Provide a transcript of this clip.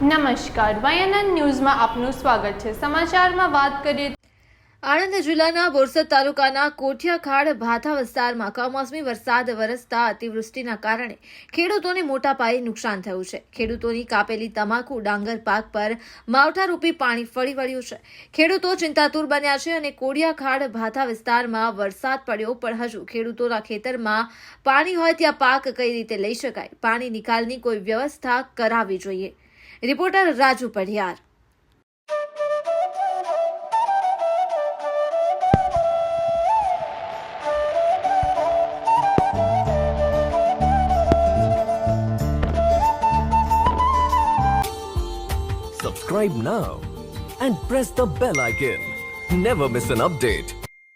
નમસ્કાર વાયએનએન ન્યૂઝમાં આપનું સ્વાગત છે. સમાચારમાં વાત કરીએ આણંદ જિલ્લાના બોરસદ તાલુકાના કોઠિયાખાડ ભાથા વિસ્તારમાં કમોસમી વરસાદ વરસતા અતિવૃષ્ટિના કારણે ખેડૂતોને મોટા પાયે નુકસાન થયું છે. ખેડૂતોની કાપેલી તમાકુ ડાંગર પાક પર માવઠારૂપી પાણી ફળી વળ્યું છે. ખેડૂતો ચિંતાતુર બન્યા છે અને કોડિયાખાડ ભાથા વિસ્તારમાં વરસાદ પડ્યો, પણ હજુ ખેડૂતોના ખેતરમાં પાણી હોય ત્યાં પાક કઈ રીતે લઈ શકાય? પાણી નિકાલની કોઈ વ્યવસ્થા કરાવવી જોઈએ. Reporter Raju Padhiyar Subscribe now and press the bell icon. Never miss an update.